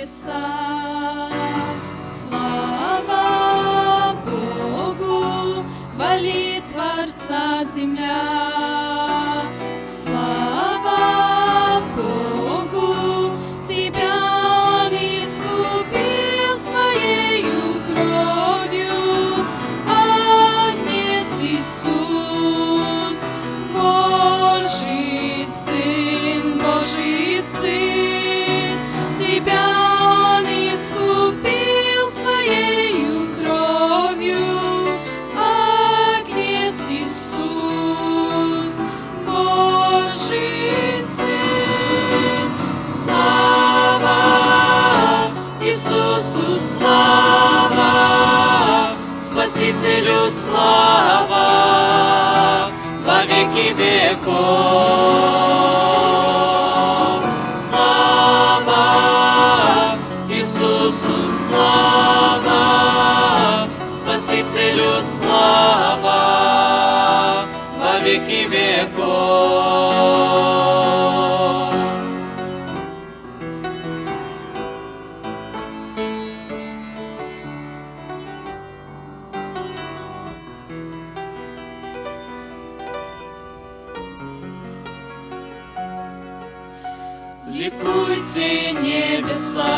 небеса. Слава Богу, хвали Творца земля. Слава Спасителю, слава во веки веков. Слава Иисусу, слава Спасителю, слава во веки веков. Ликуйте небеса,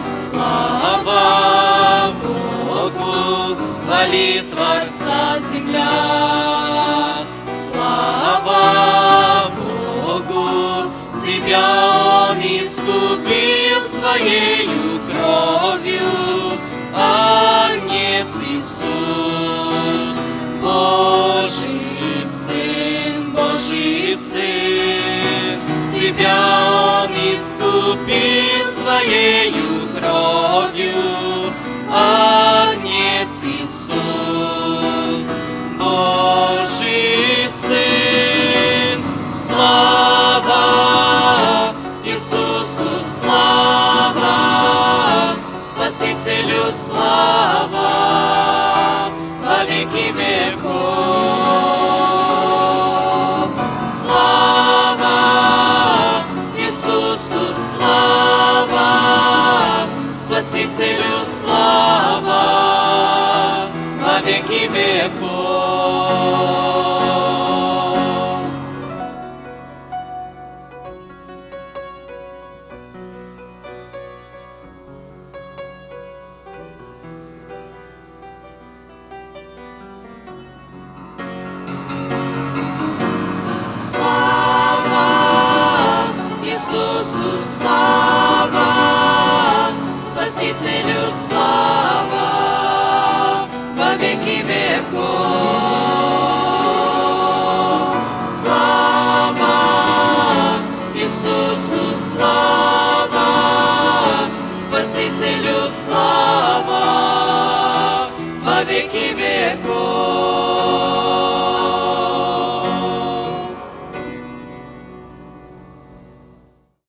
слава Богу, хвали Творца земля. Слава Богу, Тебя Он искупил Своею кровью. Агнец Иисус, Божий Сын, Божий Сын, Тебя Он искупил Своею кровью. Агнец Иисус, Божий Сын, слава Иисусу, слава Спасителю, слава во веки веков. Слава Спасителю, слава во веки веков. Слава Иисусу, слава Спасителю, слава